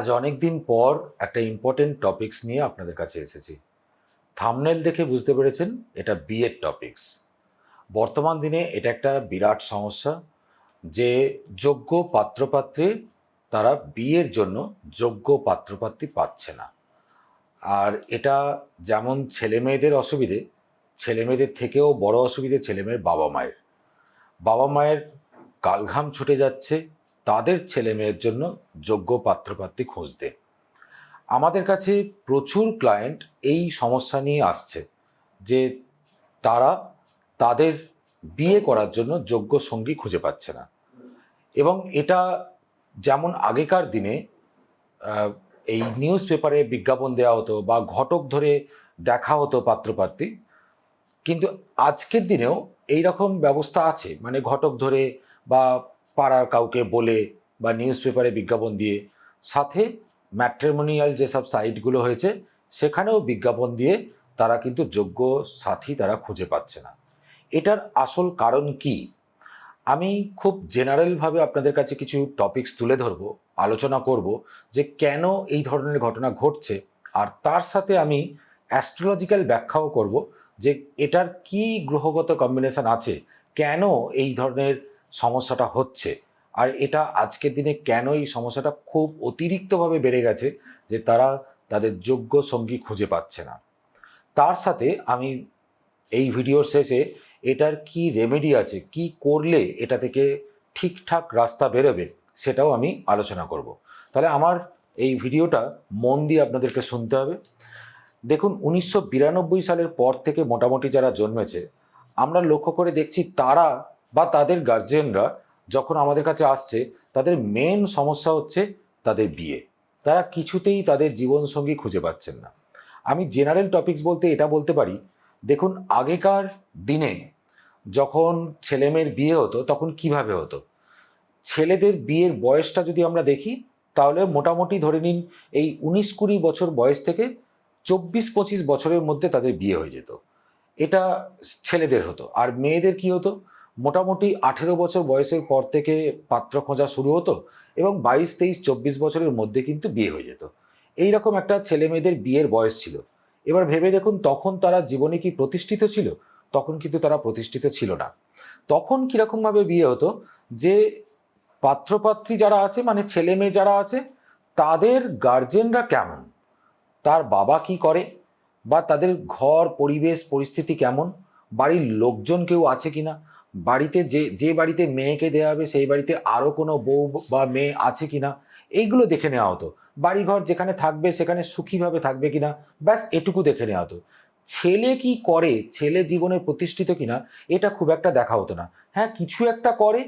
আজ অনেক দিন পর একটা ইম্পর্টেন্ট টপিকস নিয়ে আপনাদের কাছে এসেছি। থামনেল দেখে বুঝতে পেরেছেন, এটা বিয়ের টপিকস বর্তমান দিনে এটা একটা বিরাট সমস্যা যে যোগ্য পাত্রপাত্রী তারা বিয়ের জন্য যোগ্য পাত্রপাত্রী পাচ্ছে না। আর এটা যেমন ছেলে মেয়েদের অসুবিধে, ছেলে মেয়েদের থেকেও বড় অসুবিধে ছেলে মেয়ের বাবা মায়ের বাবা মায়ের কালঘাম ছুটে যাচ্ছে তাদের ছেলে মেয়ের জন্য যোগ্য পাত্রপাত্রী খুঁজতে। আমাদের কাছে প্রচুর ক্লায়েন্ট এই সমস্যা নিয়ে আসছে যে তারা তাদের বিয়ে করার জন্য যোগ্য সঙ্গী খুঁজে পাচ্ছে না। এবং এটা যেমন আগেকার দিনে এই নিউজ পেপারে বিজ্ঞাপন দেওয়া হতো বা ঘটক ধরে দেখা হতো পাত্রপাত্রী, কিন্তু আজকের দিনেও এই রকম ব্যবস্থা আছে। মানে ঘটক ধরে বা পাড়ার কাউকে বলে বা নিউজ পেপারে বিজ্ঞাপন দিয়ে, সাথে ম্যাট্রিমোনিয়াল যেসব সাইটগুলো হয়েছে, সেখানেও বিজ্ঞাপন দিয়ে তারা কিন্তু যোগ্য সাথী তারা খুঁজে পাচ্ছে না। এটার আসল কারণ কি? আমি খুব জেনারেলভাবে আপনাদের কাছে কিছু টপিকস তুলে ধরবো, আলোচনা করব যে কেন এই ধরনের ঘটনা ঘটছে, আর তার সাথে আমি অ্যাস্ট্রোলজিক্যাল ব্যাখ্যাও করব যে এটার কি গ্রহগত কম্বিনেশন আছে, কেন এই ধরনের সমস্যাটা হচ্ছে। আর এটা আজকের দিনে কেন এই সমস্যাটা খুব অতিরিক্তভাবে বেড়ে গেছে যে তারা তাদের যোগ্য সঙ্গী খুঁজে পাচ্ছে না। তার সাথে আমি এই ভিডিওর শেষে এটার কি রেমেডি আছে, কি করলে এটা থেকে ঠিকঠাক রাস্তা বেরোবে সেটাও আমি আলোচনা করব। তাহলে আমার এই ভিডিওটা মন দিয়ে আপনাদেরকে শুনতে হবে। দেখুন, উনিশশো বিরানব্বই সালের পর থেকে মোটামুটি যারা জন্মেছে, আমরা লক্ষ্য করে দেখছি তারা বা তাদের গার্জিয়ানরা যখন আমাদের কাছে আসছে, তাদের মেন সমস্যা হচ্ছে তাদের বিয়ে। তারা কিছুতেই তাদের জীবনসঙ্গী খুঁজে পাচ্ছেন না। আমি জেনারেল টপিকস বলতে এটা বলতে পারি, দেখুন আগেকার দিনে যখন ছেলেমেয়ের বিয়ে হতো, তখন কীভাবে হতো? ছেলেদের বিয়ের বয়সটা যদি আমরা দেখি, তাহলে মোটামুটি ধরে নিন এই উনিশ কুড়ি বছর বয়স থেকে চব্বিশ পঁচিশ বছরের মধ্যে তাদের বিয়ে হয়ে যেত। এটা ছেলেদের হতো। আর মেয়েদের কি হতো? মোটামুটি আঠেরো বছর বয়সের পর থেকে পাত্র খোঁজা শুরু হতো এবং বাইশ, তেইশ, চব্বিশ বছরের মধ্যে কিন্তু বিয়ে হয়ে যেত। এই রকম একটা ছেলে মেয়েদের বিয়ের বয়স ছিল। এবার ভেবে দেখুন, তখন তারা জীবনে কি প্রতিষ্ঠিত ছিল? তখন কিন্তু তারা প্রতিষ্ঠিত ছিল না। তখন কীরকমভাবে বিয়ে হতো? যে পাত্রপাত্রী যারা আছে মানে ছেলে মেয়ে যারা আছে, তাদের গার্জেনরা কেমন? তার বাবা কি করে? বা তাদের ঘর, পরিবেশ, পরিস্থিতি কেমন? বাড়ির লোকজন কেউ আছে কিনা? বাড়িতে যে যে বাড়িতে মেয়েকে দেওয়া হবে, সেই বাড়িতে আরও কোনো বউ বা মেয়ে আছে কি না এইগুলো দেখে নেওয়া হতো। বাড়িঘর যেখানে থাকবে, সেখানে সুখীভাবে থাকবে কিনা, ব্যাস এটুকু দেখে নেওয়া হতো। ছেলে কি করে, ছেলে জীবনে প্রতিষ্ঠিত কিনা, এটা খুব একটা দেখা হতো না। হ্যাঁ কিছু একটা করে,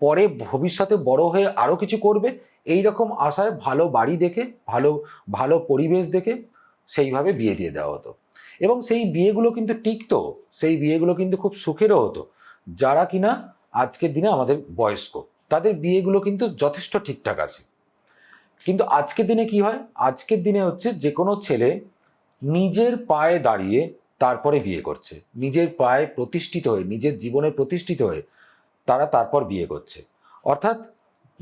পরে ভবিষ্যতে বড় হয়ে আরও কিছু করবে এই রকম আশায় ভালো বাড়ি দেখে, ভালো ভালো পরিবেশ দেখে সেইভাবে বিয়ে দিয়ে দেওয়া হতো। এবং সেই বিয়েগুলো কিন্তু টিকতো, সেই বিয়েগুলো কিন্তু খুব সুখেরও হতো। যারা কিনা আজকের দিনে আমাদের বয়স্ক, তাদের বিয়েগুলো কিন্তু যথেষ্ট ঠিকঠাক আছে। কিন্তু আজকের দিনে কি হয়? আজকের দিনে হচ্ছে যে কোনো ছেলে নিজের পায়ে দাঁড়িয়ে তারপরে বিয়ে করছে। নিজের পায়ে প্রতিষ্ঠিত হয়ে, নিজের জীবনে প্রতিষ্ঠিত হয়ে তারা তারপর বিয়ে করছে। অর্থাৎ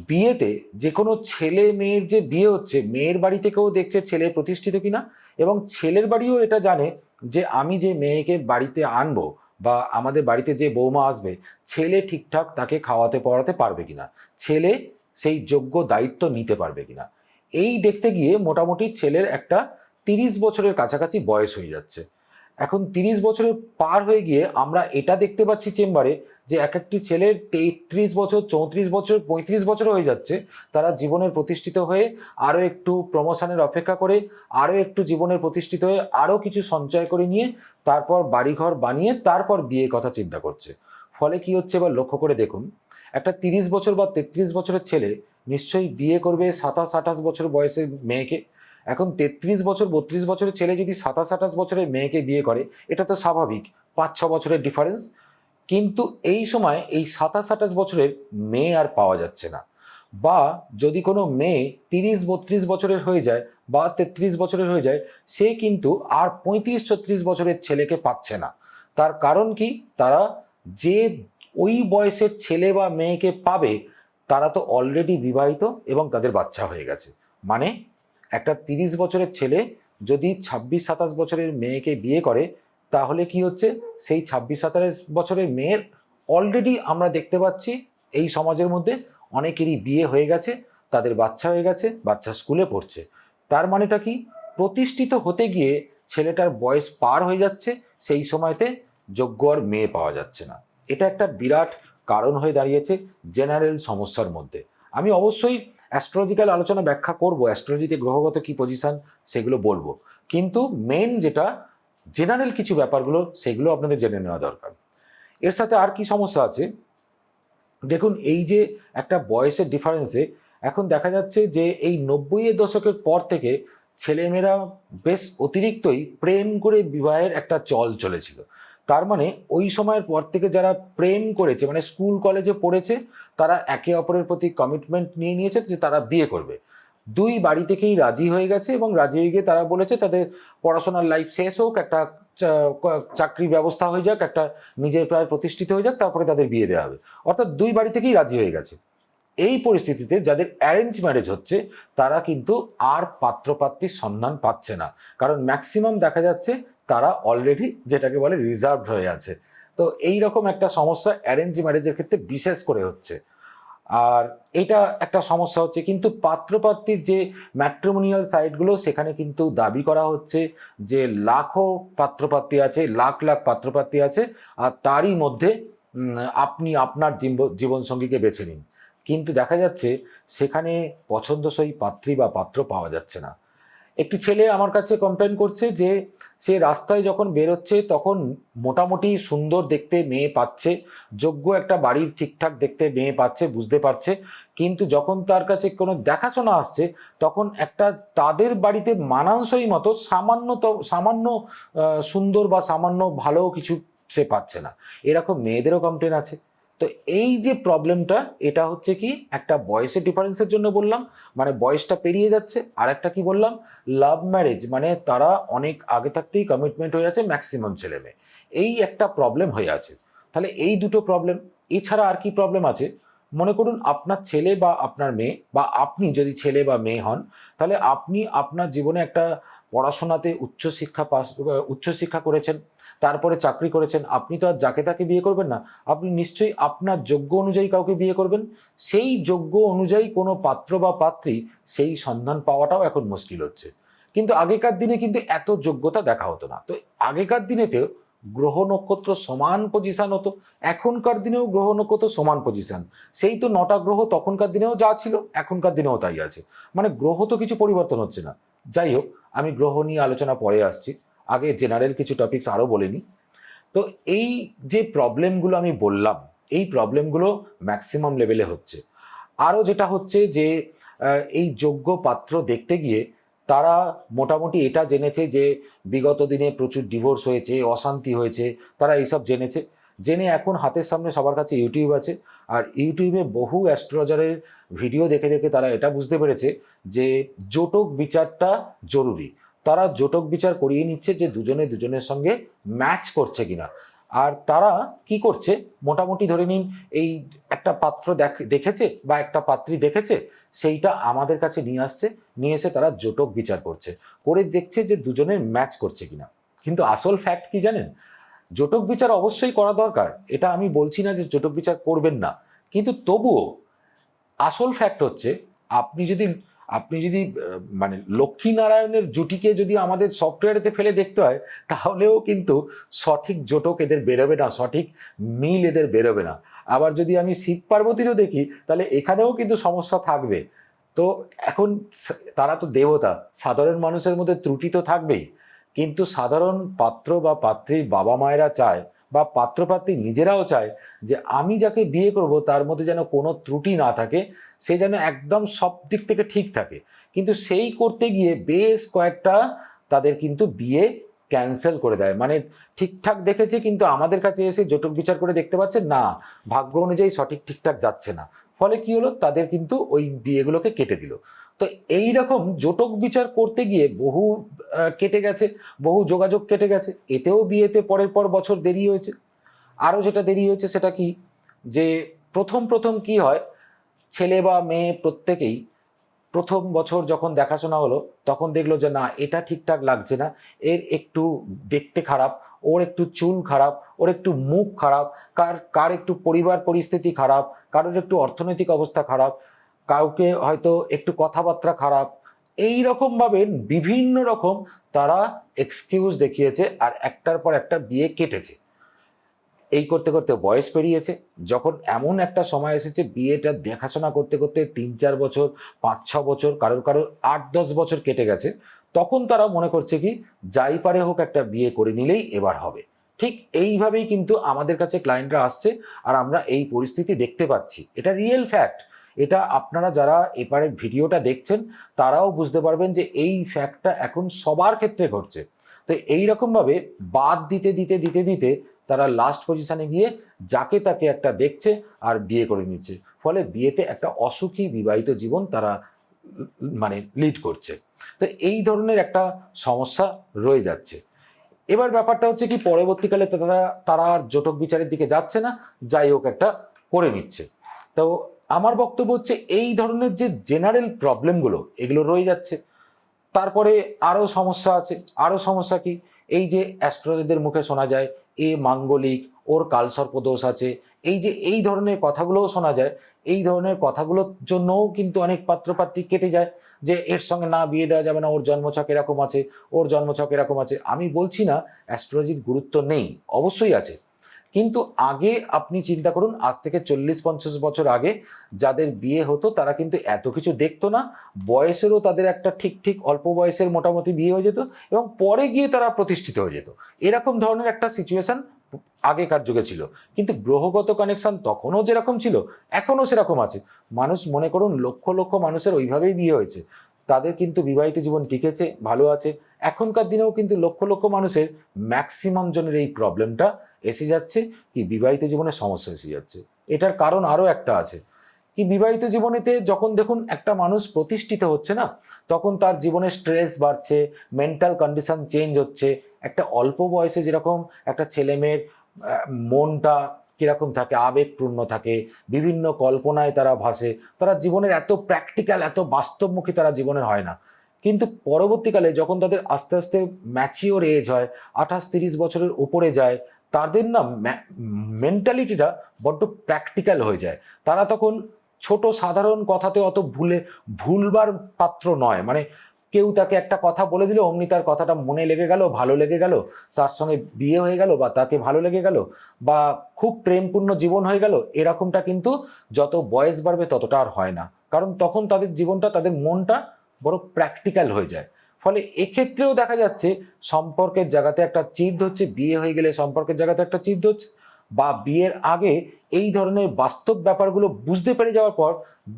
বিয়েতে যে কোনো ছেলে মেয়ের যে বিয়ে হচ্ছে, মেয়ের বাড়ি থেকেও দেখছে ছেলে প্রতিষ্ঠিত কিনা এবং ছেলের বাড়িও এটা জানে যে আমি যে মেয়েকে বাড়িতে আনব বা আমাদের বাড়িতে যে বৌমা আসবে, ছেলে ঠিকঠাক তাকে খাওয়াতে পড়াতে পারবে কিনা? ছেলে সেই যোগ্য দায়িত্ব নিতে পারবে কিনা? এই দেখতে গিয়ে মোটামুটি ছেলের একটা তিরিশ বছরের কাছাকাছি বয়স হয়ে যাচ্ছে। এখন তিরিশ বছরের পার হয়ে গিয়ে আমরা এটা দেখতে পাচ্ছি চেম্বারে যে এক একটি ছেলের তেত্রিশ বছর, চৌত্রিশ বছর, পঁয়ত্রিশ বছর হয়ে যাচ্ছে, তারা জীবনের প্রতিষ্ঠিত হয়ে আরও একটু প্রমোশনের অপেক্ষা করে আরও একটু জীবনের প্রতিষ্ঠিত হয়ে আরও কিছু সঞ্চয় করে নিয়ে তারপর বাড়িঘর বানিয়ে তারপর বিয়ে কথা চিন্তা করছে। ফলে কি হচ্ছে এবার লক্ষ্য করে দেখুন, একটা তিরিশ বছর বা তেত্রিশ বছরের ছেলে নিশ্চয়ই বিয়ে করবে সাতাশ, আঠাশ বছর বয়সের মেয়েকে। এখন তেত্রিশ বছর, বত্রিশ বছরের ছেলে যদি সাতাশ, আঠাশ বছরের মেয়েকে বিয়ে করে, এটা তো স্বাভাবিক, পাঁচ, ছ বছরের ডিফারেন্স কিন্তু এই সময় এই সাতাশ আঠাশ বছরের মেয়ে আর পাওয়া যাচ্ছে না। বা যদি কোনো মেয়ে তিরিশ, বত্রিশ বছরের হয়ে যায় বা তেত্রিশ বছরের হয়ে যায়, সে কিন্তু আর পঁয়ত্রিশ, ছত্রিশ বছরের ছেলেকে পাচ্ছে না। তার কারণ কি? তারা যে ওই বয়সের ছেলে বা মেয়েকে পাবে, তারা তো অলরেডি বিবাহিত এবং তাদের বাচ্চা হয়ে গেছে। মানে একটা তিরিশ বছরের ছেলে যদি ছাব্বিশ, সাতাশ বছরের মেয়েকে বিয়ে করে তাহলে কি হচ্ছে? সেই ছাব্বিশ সাতাশ বছরের মেয়ের অলরেডি আমরা দেখতে পাচ্ছি এই সমাজের মধ্যে অনেকেরই বিয়ে হয়ে গেছে, তাদের বাচ্চা হয়ে গেছে, বাচ্চা স্কুলে পড়ছে। তার মানেটা কি? প্রতিষ্ঠিত হতে গিয়ে ছেলেটার বয়স পার হয়ে যাচ্ছে, সেই সময়তে যোগ্য আর মেয়ে পাওয়া যাচ্ছে না। এটা একটা বিরাট কারণ হয়ে দাঁড়িয়েছে জেনারেল সমস্যার মধ্যে। আমি অবশ্যই অ্যাস্ট্রোলজিক্যাল আলোচনা ব্যাখ্যা করব অ্যাস্ট্রোলজিতে গ্রহগত কি পজিশন সেগুলো বলব। কিন্তু মেন যেটা জেনারেল কিছু ব্যাপারগুলো, সেগুলো আপনাদের জেনে নেওয়া দরকার। এর সাথে আর কি সমস্যা আছে? দেখুন, এই যে একটা বয়সের ডিফারেন্সে এখন দেখা যাচ্ছে যে এই নব্বইয়ের দশকের পর থেকে ছেলেমেয়েরা বেশ অতিরিক্তই প্রেম করে বিবাহের একটা চল চলেছিল। তার মানে ওই সময়ের পর থেকে যারা প্রেম করেছে মানে স্কুল, কলেজে পড়েছে, তারা একে অপরের প্রতি কমিটমেন্ট নিয়ে নিয়েছে যে তারা বিয়ে করবে। দুই বাড়ি থেকেই রাজি হয়ে গেছে এবং রাজি হয়ে গিয়ে তারা বলেছে তাদের পড়াশোনার লাইফ শেষ হোক, একটা চাকরি ব্যবস্থা হয়ে যাক, একটা নিজের প্রায় প্রতিষ্ঠিত হয়ে যাক, তারপরে তাদের বিয়ে দেওয়া হবে। অর্থাৎ দুই বাড়ি থেকেই রাজি হয়ে গেছে। এই পরিস্থিতিতে যাদের অ্যারেঞ্জ ম্যারেজ হচ্ছে, তারা কিন্তু আর পাত্রপাত্রীর সন্ধান পাচ্ছে না। কারণ ম্যাক্সিমাম দেখা যাচ্ছে তারা অলরেডি যেটাকে বলে রিজার্ভড হয়ে আছে। তো এই রকম একটা সমস্যা অ্যারেঞ্জ ম্যারেজের ক্ষেত্রে বিশেষ করে হচ্ছে। আর এটা একটা সমস্যা হচ্ছে, কিন্তু পাত্রপাত্রীর যে ম্যাট্রিমোনিয়াল সাইটগুলো সেখানে কিন্তু দাবি করা হচ্ছে যে লাখো পাত্রপাত্রী আছে, লাখ লাখ পাত্রপাত্রী আছে, আর তারই মধ্যে আপনি আপনার জীব- জীবনসঙ্গীকে বেছে নিন। কিন্তু দেখা যাচ্ছে, সেখানে পছন্দসই পাত্রী বা পাত্র পাওয়া যাচ্ছে না। একটি ছেলে আমার কাছে কমপ্লেন করছে যে, সে রাস্তায় যখন বেরোচ্ছে তখন মোটামুটি সুন্দর দেখতে মেয়ে পাচ্ছে, যোগ্য একটা বাড়ির ঠিকঠাক দেখতে মেয়ে পাচ্ছে, বুঝতে পারছে। কিন্তু যখন তার কাছে কোনো দেখাশোনা আসছে, তখন একটা তাদের বাড়িতে মানানসই মতো সামান্য তো- সামান্য সুন্দর বা সামান্য ভালো কিছু সে পাচ্ছে না। এরকম মেয়েদেরও কমপ্লেন আছে। তো এই যে প্রবলেমটা এটা হচ্ছে কি একটা বয়সের ডিফারেন্সের জন্য বললাম মানে বয়সটা পেরিয়ে যাচ্ছে। আর একটা কি বললাম? লাভ ম্যারেজ মানে তারা অনেক আগে থাকতেই কমিটমেন্ট হয়ে আছে ম্যাক্সিমাম ছেলে মেয়ে। এই একটা প্রবলেম হয়ে আছে। তাহলে এই দুটো প্রবলেম এছাড়া আর কি প্রবলেম আছে? মনে করুন আপনার ছেলে বা আপনার মেয়ে, বা আপনি যদি ছেলে বা মেয়ে হন, তাহলে আপনি আপনার জীবনে একটা পড়াশোনাতে উচ্চশিক্ষা পাস, উচ্চশিক্ষা করেছেন। তারপরে চাকরি করেছেন। আপনি তো আর যাকে তাকে বিয়ে করবেন না। আপনি নিশ্চয়ই আপনার যোগ্য অনুযায়ী কাউকে বিয়ে করবেন। সেই যোগ্য অনুযায়ী কোনো পাত্র বা পাত্রী সেই সন্ধান পাওয়াটাও এখন মুশকিল হচ্ছে। কিন্তু আগেকার দিনে কিন্তু এত যোগ্যতা দেখা হতো না। তো আগেকার দিনেতেও গ্রহ নক্ষত্র সমান পজিশান হতো। এখনকার দিনেও গ্রহ নক্ষত্র সমান পজিশান সেই তো নটা গ্রহ তখনকার দিনেও যা ছিল, এখনকার দিনেও তাই আছে। মানে গ্রহ তো কিছু পরিবর্তন হচ্ছে না। যাই হোক, আমি গ্রহ নিয়ে আলোচনা পরে আসছি। আগে জেনারেল কিছু টপিকস আরও বলে নিই। তো এই যে প্রবলেমগুলো আমি বললাম, এই প্রবলেমগুলো ম্যাক্সিমাম লেভেলে হচ্ছে। আরও যেটা হচ্ছে যে এই যোগ্য পাত্র দেখতে গিয়ে তারা মোটামুটি এটা জেনেছে যে, বিগত দিনে প্রচুর ডিভোর্স হয়েছে, অশান্তি হয়েছে, তারা এইসব জেনেছে। জেনে এখন হাতের সামনে সবার কাছে ইউটিউব আছে। আর ইউটিউবে বহু অ্যাস্ট্রোলজারের ভিডিও দেখে দেখে তারা এটা বুঝতে পেরেছে যে, জোটক বিচারটা জরুরি। তারা জোটক বিচার করিয়ে নিচ্ছে যে দুজনে দুজনের সঙ্গে ম্যাচ করছে কিনা। আর তারা কি করছে? মোটামুটি ধরে নিন, এই একটা পাত্র দেখ- দেখেছে বা একটা পাত্রী দেখেছে, সেইটা আমাদের কাছে নিয়ে আসছে, নিয়ে এসে তারা জোটক বিচার করছে। করে দেখছে যে দুজনের ম্যাচ করছে কিনা। কিন্তু আসল ফ্যাক্ট কি জানেন? জোটক বিচার অবশ্যই করা দরকার। এটা আমি বলছি না যে জোটক বিচার করবেন না। কিন্তু তবুও আসল ফ্যাক্ট হচ্ছে, আপনি যদি আপনি যদি মানে লক্ষ্মীনারায়ণের জুটিকে যদি আমাদের সফটওয়্যারেতে ফেলে দেখতে হয়, তাহলেও কিন্তু সঠিক জোটক এদের বেরোবে না, সঠিক মিল এদের বেরোবে না। আবার যদি আমি শিব পার্বতীরও দেখি, তাহলে এখানেও কিন্তু সমস্যা থাকবে। তো এখন তারা তো দেবতা, সাধারণ মানুষের মধ্যে ত্রুটি তো থাকবেই। কিন্তু সাধারণ পাত্র বা পাত্রীর বাবা মায়েরা চায় বা পাত্রপাত্রী নিজেরাও চায় যে আমি যাকে বিয়ে করব তার মধ্যে যেন কোনো ত্রুটি না থাকে, সে যেন একদম সব দিক থেকে ঠিক থাকে। কিন্তু সেই করতে গিয়ে বেশ কয়েকটা তাদের কিন্তু বিয়ে ক্যান্সেল করে দেয়। মানে ঠিকঠাক দেখেছে কিন্তু আমাদের কাছে এসে জটক বিচার করে দেখতে পাচ্ছে না, ভাগ্য অনুযায়ী সঠিক ঠিকঠাক যাচ্ছে না। ফলে কি হলো? তাদের কিন্তু ওই বিয়েগুলোকে কেটে দিল। তো এই রকম জোটক বিচার করতে গিয়ে বহু কেটে গেছে, বহু যোগাযোগ কেটে গেছে। এতেও বিয়েতে পরের পর বছর দেরি হয়েছে। আরও যেটা দেরি হয়েছে সেটা কি? যে প্রথম প্রথম কি হয়? ছেলে বা মেয়ে প্রত্যেকেই প্রথম বছর যখন দেখাশোনা হলো, তখন দেখল যে না, এটা ঠিকঠাক লাগছে না। এর একটু দেখতে খারাপ, ওর একটু চুল খারাপ, ওর একটু মুখ খারাপ, কার কার একটু পরিবার পরিস্থিতি খারাপ, কারোর একটু অর্থনৈতিক অবস্থা খারাপ কাউকে হয়তো একটু কথাবার্তা খারাপ এই রকম ভাবে বিভিন্ন রকম তারা এক্সকিউজ দেখিয়েছে আর একটার পর একটা বিয়ে কেটেছে। এই করতে করতে বয়স পেরিয়েছে, যখন এমন একটা সময় এসেছে বিয়েটা দেখাশোনা করতে করতে তিন চার বছর, পাঁচ ছ বছর, কারোর কারোর আট দশ বছর কেটে গেছে, তখন তারা মনে করছে কি, যাই পারে হোক একটা বিয়ে করে নিলেই এবার হবে। ঠিক এইভাবেই কিন্তু আমাদের কাছে ক্লায়েন্টরা আসছে আর আমরা এই পরিস্থিতি দেখতে পাচ্ছি। এটা রিয়েল ফ্যাক্ট এটা আপনারা যারা এপারে ভিডিওটা দেখছেন, তারাও বুঝতে পারবেন যে এই ফ্যাক্টটা এখন সবার ক্ষেত্রে ঘটছে। তো এই রকমভাবে বাদ দিতে দিতে দিতে দিতে তারা লাস্ট পজিশনে গিয়ে যাকে তাকে একটা দেখছে আর বিয়ে করে নিচ্ছে। ফলে বিয়েতে একটা অসুখী বিবাহিত জীবন তারা মানে লিড করছে। তো এই ধরনের একটা সমস্যা রয়ে যাচ্ছে। এবার ব্যাপারটা হচ্ছে কি, পরবর্তীকালে তারা তারা আর জটক বিচারের দিকে যাচ্ছে না, যাই হোক একটা করে নিচ্ছে। তো আমার বক্তব্য হচ্ছে এই ধরনের যে জেনারেল প্রবলেমগুলো এগুলো রয়ে যাচ্ছে। তারপরে আরও সমস্যা আছে। আরও সমস্যা কি? এই যে অ্যাস্ট্রোলজিদের মুখে শোনা যায়, এ মাঙ্গলিক, ওর কালসর্পদোষ আছে, এই যে এই ধরনের কথাগুলোও শোনা যায়, এই ধরনের কথাগুলোর জন্যও কিন্তু অনেক পাত্রপাত্রী কেটে যায় যে এর সঙ্গে না বিয়ে দেওয়া যাবে না, ওর জন্মছক এরকম আছে, ওর জন্মছক এরকম আছে। আমি বলছি না অ্যাস্ট্রোলজির গুরুত্ব নেই, অবশ্যই আছে। কিন্তু আগে আপনি চিন্তা করুন, আজ থেকে চল্লিশ, পঞ্চাশ বছর আগে যাদের বিয়ে হতো, তারা কিন্তু এত কিছু দেখতো না। বয়সেরও তাদের একটা ঠিক ঠিক অল্প বয়সের মোটামুটি বিয়ে হয়ে যেত এবং পরে গিয়ে তারা প্রতিষ্ঠিত হয়ে যেত। এরকম ধরনের একটা সিচুয়েশন আগেকার যুগে ছিল। কিন্তু গ্রহগত কানেকশন তখনও যেরকম ছিল, এখনও সেরকম আছে। মানুষ মনে করুন, লক্ষ লক্ষ মানুষের ওইভাবেই বিয়ে হয়েছে। তাদের কিন্তু বিবাহিত জীবন টিকেছে, ভালো আছে। এখনকার দিনেও কিন্তু লক্ষ লক্ষ মানুষের ম্যাক্সিমাম জনের এই প্রবলেমটা এসে যাচ্ছে কি বিবাহিত জীবনে সমস্যা এসে যাচ্ছে। এটার কারণ আরও একটা আছে। কি বিবাহিত জীবনেতে যখন দেখুন একটা মানুষ প্রতিষ্ঠিত হচ্ছে না, তখন তার জীবনে স্ট্রেস বাড়ছে মেন্টাল কন্ডিশন চেঞ্জ হচ্ছে, একটা অল্প বয়সে যেরকম একটা ছেলে মেয়ের মনটা কীরকম থাকে, আবেগপূর্ণ থাকে, বিভিন্ন কল্পনায় তারা ভাসে, তারা জীবনের এত প্র্যাকটিক্যাল এত বাস্তবমুখী তারা জীবনের হয় না। কিন্তু পরবর্তীকালে যখন তাদের আস্তে আস্তে ম্যাচিওর এজ হয়, আঠাশ তিরিশ বছরের উপরে যায় তাদের না মেন্টালিটিটা বড্ড প্র্যাকটিক্যাল হয়ে যায়। তারা তখন ছোট সাধারণ কথাতে অত ভুলে, ভুলবার পাত্র নয়। মানে কেউ তাকে একটা কথা বলে দিল, অমনি তার কথাটা মনে লেগে গেল, ভালো লেগে গেল, তার সঙ্গে বিয়ে হয়ে গেল বা তাকে ভালো লেগে গেল বা খুব প্রেমপূর্ণ জীবন হয়ে গেল, এরকমটা কিন্তু যত বয়স বাড়বে ততটা আর হয় না। কারণ তখন তাদের জীবনটা, তাদের মনটা বড় প্র্যাকটিক্যাল হয়ে যায়। ফলে এক্ষেত্রেও দেখা যাচ্ছে সম্পর্কের জায়গাতে একটা চির হচ্ছে, বিয়ে হয়ে গেলে সম্পর্কের জায়গাতে একটা চির হচ্ছে বা বিয়ের আগে এই ধরনের বাস্তব ব্যাপারগুলো বুঝতে পেরে যাওয়ার পর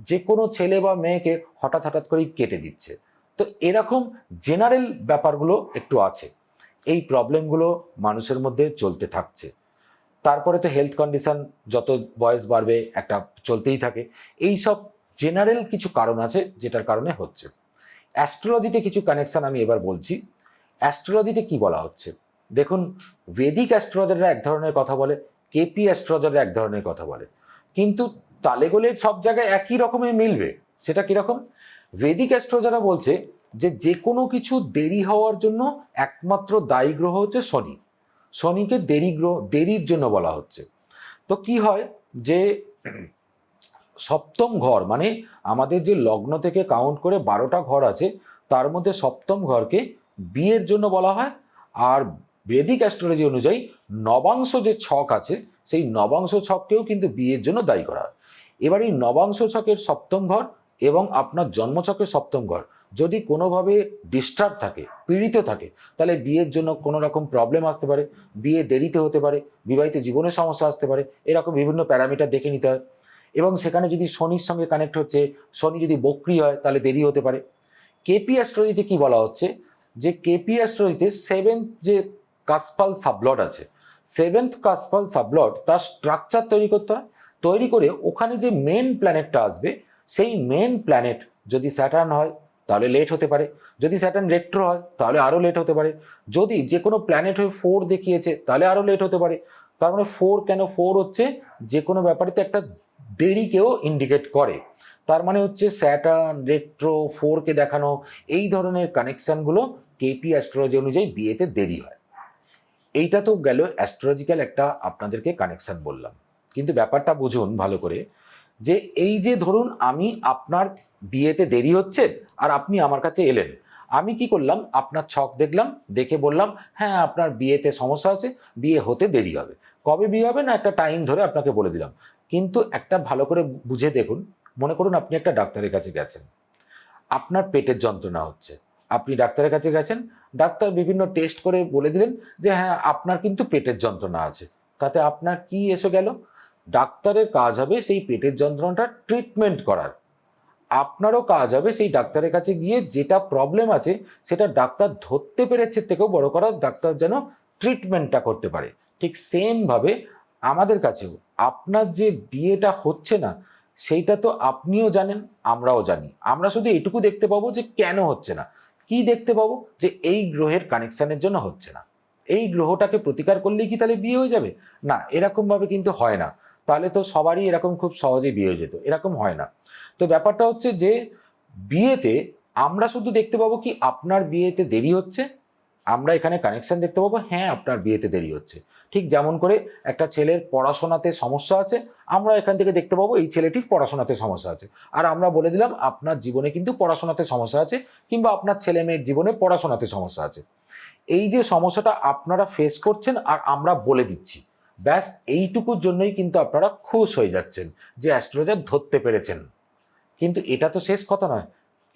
যে কোনো ছেলে বা মেয়েকে হঠাৎ হঠাৎ করেই কেটে দিচ্ছে। তো এরকম জেনারেল ব্যাপারগুলো একটু আছে। এই প্রবলেমগুলো মানুষের মধ্যে চলতে থাকছে। তারপরে তো হেলথ কন্ডিশন যত বয়স বাড়বে একটা চলতেই থাকে। এই সব জেনারেল কিছু কারণ আছে যেটার কারণে হচ্ছে। অ্যাস্ট্রোলজিতে কিছু কানেকশন আমি এবার বলছি। অ্যাস্ট্রোলজিতে কি বলা হচ্ছে? দেখুন বেদিক অ্যাস্ট্রোলজাররা এক ধরনের কথা বলে কেপি অ্যাস্ট্রোলজাররা এক ধরনের কথা বলে। কিন্তু তালে গোলে সব জায়গায় একই রকমের মিলবে, সেটা কীরকম? বেদিক অ্যাস্ট্রোলজাররা বলছে যে যে কোনো কিছু দেরি হওয়ার জন্য একমাত্র দায়ী গ্রহ হচ্ছে শনি। শনিকে দেরি গ্রহ, দেরির জন্য বলা হচ্ছে। তো কি হয়? যে সপ্তম ঘর মানে আমাদের যে লগ্ন থেকে কাউন্ট করে বারোটা ঘর আছে, তার মধ্যে সপ্তম ঘরকে বিয়ের জন্য বলা হয়। আর বেদিক অ্যাস্ট্রোলজি অনুযায়ী নবাংশ যে ছক আছে, সেই নবাংশ ছককেও কিন্তু বিয়ের জন্য দায়ী করা হয়। এবার এই নবাংশ ছকের সপ্তম ঘর এবং আপনার জন্মছকের সপ্তম ঘর যদি কোনোভাবে ডিস্টার্ব থাকে, পীড়িত থাকে, তাহলে বিয়ের জন্য কোনো রকম প্রবলেম আসতে পারে। বিয়ে দেরিতে হতে পারে, বিবাহিত জীবনের সমস্যা আসতে পারে। এরকম বিভিন্ন প্যারামিটার দেখে নিতে হয়। এবং সেখানে যদি শনির সঙ্গে কানেক্ট হচ্ছে, শনি যদি বক্রি হয়, তাহলে দেরি হতে পারে। কেপি অ্যাস্ট্রোলজিতে কি বলা হচ্ছে? যে কেপি অ্যাস্ট্রোলজিতে সেভেন্থ যে কাসপাল সাবলট আছে সেভেন্থ কাসপাল সাবলট তার স্ট্রাকচার তৈরি করতে হয়। তৈরি করে ওখানে যে মেন প্ল্যানেটটা আসবে, সেই মেন প্ল্যানেট যদি স্যাটার্ন হয়, তাহলে লেট হতে পারে। যদি স্যাটার্ন রেট্রো হয়, তাহলে আরও লেট হতে পারে। যদি যে কোনো প্ল্যানেট হয়ে ফোর দেখিয়েছে, তাহলে আরও লেট হতে পারে। তার মানে ফোর কেন? ফোর হচ্ছে যে কোনো ব্যাপারেতে একটা দেরিকেও ইন্ডিকেট করে। তার মানে হচ্ছে স্যাটার্ন রেট্রো ফোরকে দেখানো, এই ধরনের কানেকশনগুলো কেপি অ্যাস্ট্রোলজি অনুযায়ী বিয়েতে দেরি হয়। এইটা তো গেল অ্যাস্ট্রোলজিক্যাল একটা আপনাদেরকে কানেকশন বললাম। কিন্তু ব্যাপারটা বুঝুন ভালো করে যে এই যে ধরুন আমি আপনার বিয়েতে দেরি হচ্ছে আর আপনি আমার কাছে এলেন। আমি কি করলাম? আপনার ছক দেখলাম, দেখে বললাম হ্যাঁ আপনার বিয়েতে সমস্যা আছে বিয়ে হতে দেরি হবে। কবে বিয়ে হবে না একটা টাইম ধরে আপনাকে বলে দিলাম। কিন্তু একটা ভালো করে বুঝে দেখুন। মনে করুন আপনি একটা ডাক্তারের কাছে গেছেন। আপনার পেটের যন্ত্রণা হচ্ছে। আপনি ডাক্তারের কাছে গেছেন, ডাক্তার বিভিন্ন টেস্ট করে বলে দিলেন যে হ্যাঁ আপনার কিন্তু পেটের যন্ত্রণা আছে। তাতে আপনার কি এসে গেল? ডাক্তারের কাজ হবে সেই পেটের যন্ত্রণাটা ট্রিটমেন্ট করার। আপনারও কাজ হবে সেই ডাক্তারের কাছে গিয়ে যেটা প্রবলেম আছে, সেটা ডাক্তার ধরতে পেরেছে থেকেও বড় করা, ডাক্তার যেন ট্রিটমেন্টটা করতে পারে। ঠিক সেমভাবে আমাদের কাছেও আপনার যে বিয়েটা হচ্ছে না, সেইটা তো আপনিও জানেন, আমরাও জানি। আমরা শুধু এটুকু দেখতে পাবো যে কেন হচ্ছে না। কি দেখতে পাবো? যে এই গ্রহের কানেকশানের জন্য হচ্ছে না। এই গ্রহটাকে প্রতিকার করলেই কি তাহলে বিয়ে হয়ে যাবে? না এরকম ভাবে কিন্তু হয় না। তাহলে তো সবারই এরকম খুব সহজেই বিয়ে হয়ে যেত। এরকম হয় না। তো ব্যাপারটা হচ্ছে যে, বিয়েতে আমরা শুধু দেখতে পাবো কি আপনার বিয়েতে দেরি হচ্ছে? আমরা এখানে কানেকশন দেখতে পাবো হ্যাঁ আপনার বিয়েতে দেরি হচ্ছে। ঠিক যেমন করে একটা ছেলের পড়াশোনাতে সমস্যা আছে, আমরা এখান থেকে দেখতে পাবো এই ছেলেটির পড়াশোনাতে সমস্যা আছে। আর আমরা বলে দিলাম আপনার জীবনে কিন্তু পড়াশোনাতে সমস্যা আছে কিংবা আপনার ছেলে মেয়ের জীবনে পড়াশোনাতে সমস্যা আছে। এই যে সমস্যাটা আপনারা ফেস করছেন আর আমরা বলে দিচ্ছি, ব্যাস এইটুকুর জন্যই কিন্তু আপনারা খুশ হয়ে যাচ্ছেন যে অ্যাস্ট্রোলজার ধরতে পেরেছেন। কিন্তু এটা তো শেষ কথা নয়,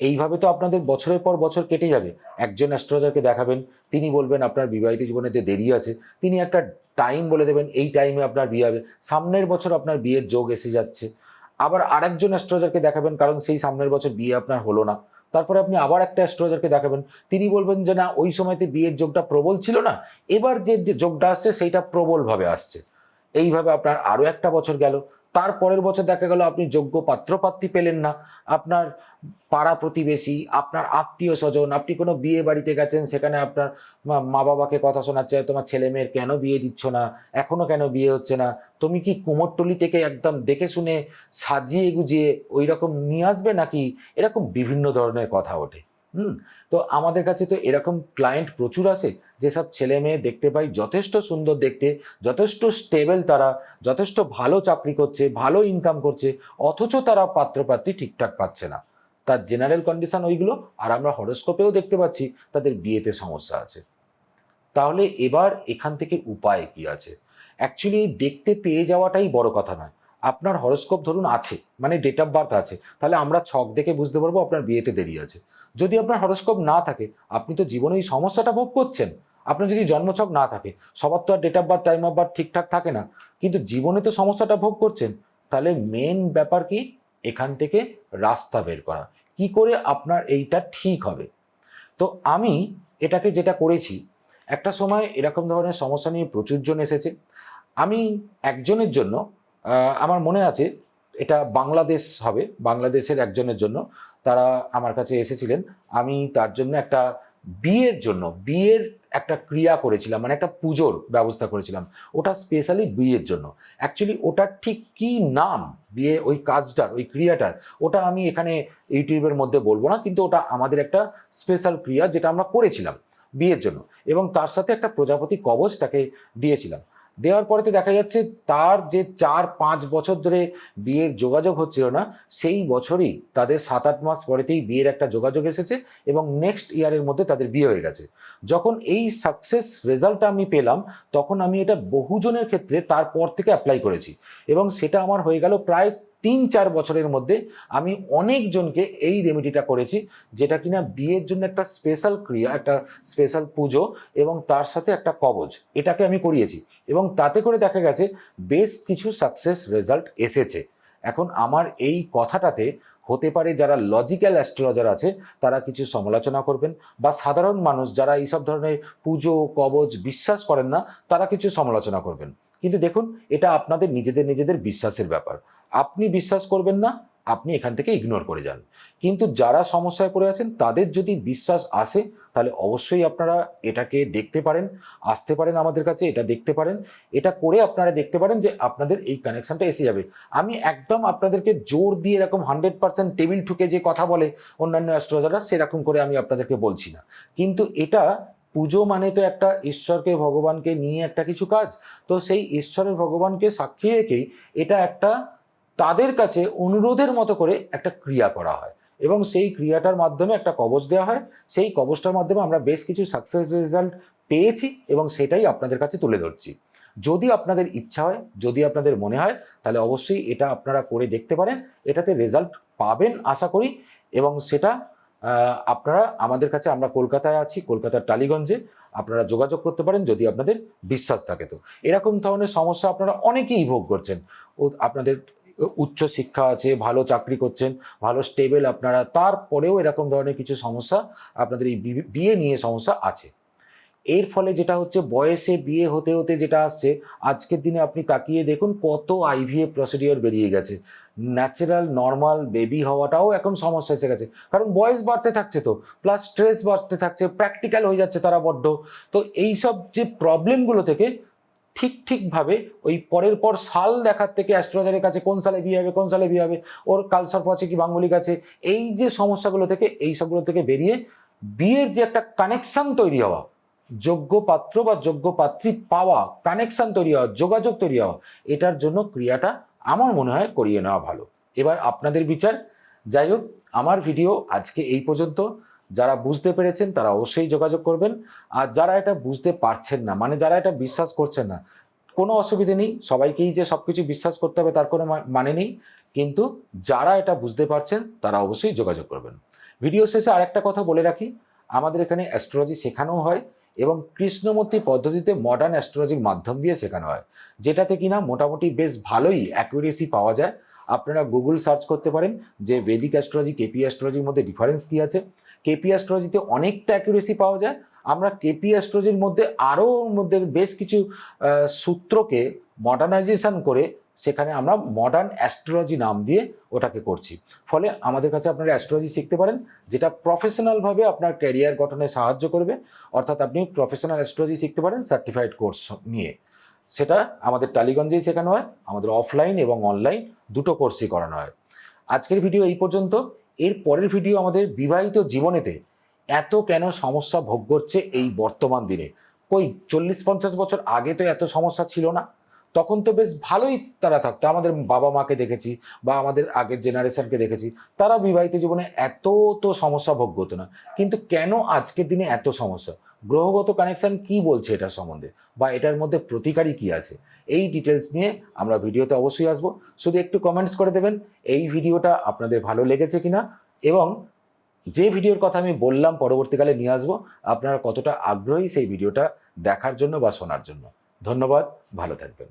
এইভাবে তো আপনাদের বছরের পর বছর কেটে যাবে। একজন অ্যাস্ট্রোলজারকে দেখাবেন, তিনি বলবেন আপনার বিবাহিত জীবনেতে দেরি আছে, তিনি একটা টাইম বলে দেবেন, এই টাইমে আপনার বিয়ে হবে। সামনের বছর আপনার বিয়ের যোগ এসে যাচ্ছে। আবার আরেকজন অ্যাস্ট্রোলজারকে দেখাবেন, কারণ সেই সামনের বছর বিয়ে আপনার হলো না। তারপরে আপনি আবার একটা অ্যাস্ট্রোলজারকে দেখাবেন। তিনি বলবেন যে, না, ওই সময়তে বিয়ের যোগটা প্রবল ছিল না। এবার যে যোগটা আসছে, সেইটা প্রবলভাবে আসছে। এইভাবে আপনার আরও একটা বছর গেল। তার পরের বছর দেখা গেল আপনি যোগ্য পাত্রপাত্রী পেলেন না। আপনার পাড়া প্রতিবেশী, আপনার আত্মীয় স্বজন, আপনি কোনো বিয়ে বাড়িতে গেছেন, সেখানে আপনার মা- বাবাকে কথা শোনাচ্ছে, তোমার ছেলে মেয়ের কেন বিয়ে দিচ্ছ না, এখনও কেন বিয়ে হচ্ছে না? তুমি কি কুমোরটলি থেকে একদম দেখে শুনে সাজিয়ে গুজিয়ে ওই রকম নিয়ে আসবে নাকি? এরকম বিভিন্ন ধরনের কথা ওঠে। হুম? তো আমাদের কাছে তো এরকম ক্লায়েন্ট প্রচুর আসে। যেসব ছেলে মেয়ে দেখতে পাই, যথেষ্ট সুন্দর দেখতে, যথেষ্ট স্টেবল তারা, যথেষ্ট ভালো চাকরি করছে, ভালো ইনকাম করছে, অথচ তারা পাত্রপাত্রী ঠিকঠাক পাচ্ছে না। তার জেনারেল কন্ডিশন ওইগুলো, আর আমরা হরস্কোপেও দেখতে পাচ্ছি, তাদের বিয়েতে সমস্যা আছে। তাহলে এবার এখান থেকে উপায় কি আছে? অ্যাকচুয়ালি দেখতে পেয়ে যাওয়াটাই বড় কথা নয়। আপনার হরস্কোপ ধরুন আছে মানে ডেট অফ বার্থ আছে, তাহলে আমরা ছক দেখে বুঝতে পারব আপনার বিয়েতে দেরি আছে। যদি আপনার হরস্কোপ না থাকে, আপনি তো জীবনে এই সমস্যাটা ভোগ করছেন। আপনার যদি জন্মছক না থাকে, সবার তো আর date of birth time of birth ঠিকঠাক থাকে না, কিন্তু জীবনে তো সমস্যাটা ভোগ করছেন, তাহলে মেন ব্যাপার কি? এখান থেকে রাস্তা বের করা। কি করে আপনার এইটা ঠিক হবে? তো আমি এটাকে যেটা করেছি, একটা সময় এরকম ধরনের সমস্যা নিয়ে প্রচুর জন এসেছে। আমি একজনের জন্য আমার মনে আছে, এটা বাংলাদেশ হবে, বাংলাদেশের একজনের জন্য, তারা আমার কাছে এসেছিলেন। আমি তার জন্য একটা বিয়ের জন্য, বিয়ের একটা ক্রিয়া করেছিলাম মানে একটা পুজোর ব্যবস্থা করেছিলাম, ওটা স্পেশালি বিয়ের জন্য। অ্যাকচুয়ালি ওটার ঠিক কি নাম, বিয়ে, ওই কাজটার, ওই ক্রিয়াটার, ওটা আমি এখানে ইউটিউবের মধ্যে বলব না, কিন্তু ওটা আমাদের একটা স্পেশাল ক্রিয়া যেটা আমরা করেছিলাম বিয়ের জন্য। এবং তার সাথে একটা প্রজাপতি কবচ তাকে দিয়েছিলাম। দেওয়ার পরেতে দেখা যাচ্ছে তার যে চার, পাঁচ বছর ধরে বিয়ের যোগাযোগ হচ্ছিল না, সেই বছরই তাদের সাত, আট মাস পরেতেই বিয়ের একটা যোগাযোগ এসেছে এবং নেক্সট ইয়ারের মধ্যে তাদের বিয়ে হয়ে গেছে। যখন এই সাকসেস রেজাল্টটা আমি পেলাম, তখন আমি এটা বহুজনের ক্ষেত্রে তারপর থেকে অ্যাপ্লাই করেছি এবং সেটা আমার হয়ে গেল প্রায় তিন চার বছরের মধ্যে আমি অনেকজনকে এই রেমেডিটা করেছি, যেটা কিনা বিয়ের জন্য একটা স্পেশাল ক্রিয়া, একটা স্পেশাল পুজো এবং তার সাথে একটা কবজ, এটাকে আমি করিয়েছি। এবং তাতে করে দেখা গেছে, বেশ কিছু সাকসেস রেজাল্ট এসেছে। এখন আমার এই কথাটাতে হতে পারে যারা লজিক্যাল অ্যাস্ট্রোলজার আছে, তারা কিছু সমালোচনা করবেন বা সাধারণ মানুষ যারা এইসব ধরনের পুজো, কবজ বিশ্বাস করেন না, তারা কিছু সমালোচনা করবেন। কিন্তু দেখুন, এটা আপনাদের নিজেদের নিজেদের বিশ্বাসের ব্যাপার। আপনি বিশ্বাস করবেন না, আপনি এখান থেকে ইগনোর করে যান। কিন্তু যারা সমস্যায় পড়ে আছেন, তাদের যদি বিশ্বাস আসে, তাহলে অবশ্যই আপনারা এটাকে দেখতে পারেন, আসতে পারেন আমাদের কাছে, এটা দেখতে পারেন। এটা করে আপনারা দেখতে পারেন যে আপনাদের এই কানেকশনটা এসে যাবে। আমি একদম আপনাদেরকে জোর দিয়ে এরকম হান্ড্রেড পার্সেন্ট টেবিল ঠুকে যে কথা বলে অন্যান্য অ্যাস্ট্রোলজাররা সেরকম করে আমি আপনাদেরকে বলছি না। কিন্তু এটা পুজো মানে তো একটা ঈশ্বরকে, ভগবানকে নিয়ে একটা কিছু কাজ। তো সেই ঈশ্বরের, ভগবানকে সাক্ষী রেখেই এটা একটা তাদের কাছে অনুরোধের মতো করে একটা ক্রিয়া করা হয়। এবং সেই ক্রিয়াটার মাধ্যমে একটা কবচ দেওয়া হয়। সেই কবচটার মাধ্যমে আমরা বেশ কিছু সাকসেস রেজাল্ট পেয়েছি এবং সেটাই আপনাদের কাছে তুলে ধরছি। যদি আপনাদের ইচ্ছা হয়, যদি আপনাদের মনে হয়, তাহলে অবশ্যই এটা আপনারা করে দেখতে পারেন। এটাতে রেজাল্ট পাবেন আশা করি। এবং সেটা আপনারা, আমাদের কাছে আমরা কলকাতায় আছি, কলকাতার টালিগঞ্জে। আপনারা যোগাযোগ করতে পারেন যদি আপনাদের বিশ্বাস থাকে তো। এরকম ধরনের সমস্যা আপনারা অনেকেই ভোগ করছেন। ও, আপনাদের উচ্চ শিক্ষা আছে, ভালো চাকরি করছেন, ভালো স্টেবল আপনারা, তারপরেও এরকম ধরনের কিছু সমস্যা আপনাদের এই বিয়ে নিয়ে সমস্যা আছে। এর ফলে যেটা হচ্ছে, বয়সে বিয়ে হতে হতে যেটা আসছে, আজকের দিনে আপনি তাকিয়ে দেখুন কত আইভিএফ প্রসিডিওর বেরিয়ে গেছে। ন্যাচারাল নর্মাল বেবি হওয়াটাও এখন সমস্যা এসে গেছে। কারণ বয়স বাড়তে থাকছে তো প্লাস স্ট্রেস বাড়তে থাকছে প্র্যাকটিক্যাল হয়ে যাচ্ছে তারা বড্ড। তো এইসব যে প্রবলেমগুলো থেকে ঠিক ঠিকভাবে ওই পরের পর সাল দেখার থেকে অ্যাস্ট্রোলজারের কাছে কোন সালে বিয়ে হবে, কোন সালে বিয়ে হবে, ওর কালসর্প আছে কি বাঙ্গুলিক আছে, এই যে সমস্যাগুলো থেকে, এই সবগুলো থেকে বেরিয়ে বিয়ের যে একটা কানেকশান তৈরি হওয়া, যোগ্য পাত্র বা যোগ্য পাত্রী পাওয়া কানেকশান তৈরি হওয়া, যোগাযোগ তৈরি হওয়া, এটার জন্য ক্রিয়াটা আমার মনে হয় করিয়ে নেওয়া ভালো। এবার আপনাদের বিচার। যাই হোক, আমার ভিডিও আজকে এই পর্যন্ত। যারা বুঝতে পেরেছেন তারা অবশ্যই যোগাযোগ করবেন। আর যারা এটা বুঝতে পারছেন না মানে যারা এটা বিশ্বাস করছেন না, কোনো অসুবিধে নেই, সবাইকেই যে সব কিছু বিশ্বাস করতে হবে তার কোনো মানে নেই। কিন্তু যারা এটা বুঝতে পারছেন, তারা অবশ্যই যোগাযোগ করবেন। ভিডিও শেষে আরেকটা কথা বলে রাখি, আমাদের এখানে অ্যাস্ট্রোলজি শেখানো হয় এবং কৃষ্ণমূর্তি পদ্ধতিতে মডার্ন অ্যাস্ট্রোলজির মাধ্যম দিয়ে শেখানো হয়, যেটাতে কিনা মোটামুটি বেশ ভালোই অ্যাকুরেসি পাওয়া যায়। আপনারা গুগল সার্চ করতে পারেন যে বেদিক অ্যাস্ট্রোলজি কেপি অ্যাস্ট্রোলজির মধ্যে ডিফারেন্স কী আছে। কেপি অ্যাস্ট্রোলজিতে অনেকটা অ্যাকুরেসি পাওয়া যায়। আমরা কেপি অ্যাস্ট্রোলজির মধ্যে আরও মধ্যে বেশ কিছু সূত্রকে মডার্নাইজেশন করে সেখানে আমরা মডার্ন অ্যাস্ট্রোলজি নাম দিয়ে ওটাকে করছি। ফলে আমাদের কাছে আপনারা অ্যাস্ট্রোলজি শিখতে পারেন, যেটা প্রফেশনালভাবে আপনার ক্যারিয়ার গঠনে সাহায্য করবে। অর্থাৎ আপনি প্রফেশনাল অ্যাস্ট্রোলজি শিখতে পারেন সার্টিফাইড কোর্স নিয়ে। সেটা আমাদের টালিগঞ্জেই শেখানো হয়, আমাদের অফলাইন এবং অনলাইন দুটো কোর্সই করানো হয়। আজকের ভিডিও এই পর্যন্ত। এর পরের ভিডিও আমাদের বিবাহিত জীবনেতে এত কেন সমস্যা ভোগ করছে এই বর্তমান দিনে? কই, চল্লিশ পঞ্চাশ বছর আগে তো এত সমস্যা ছিল না? তখন তো বেশ ভালোই তারা থাকতো। আমাদের বাবা মাকে দেখেছি বা আমাদের আগের জেনারেশনকে দেখেছি। তারা বিবাহিত জীবনে এত তো সমস্যা ভোগ করতো না। কিন্তু কেন আজকের দিনে এত সমস্যা? গ্রহগত কানেকশন কি বলছে এটার সম্বন্ধে? বা এটার মধ্যে প্রতিকারই কি আছে? এই ডিটেলস নিয়ে আমরা ভিডিওতে অবশ্যই আসব। শুধু একটু কমেন্টস করে দেবেন, এই ভিডিওটা আপনাদের ভালো লেগেছে কিনা এবং যে ভিডিওর কথা আমি বললাম পরবর্তীকালে নিয়ে আসব, আপনারা কতটা আগ্রহী সেই ভিডিওটা দেখার জন্য বা শোনার জন্য। ধন্যবাদ, ভালো থাকবেন।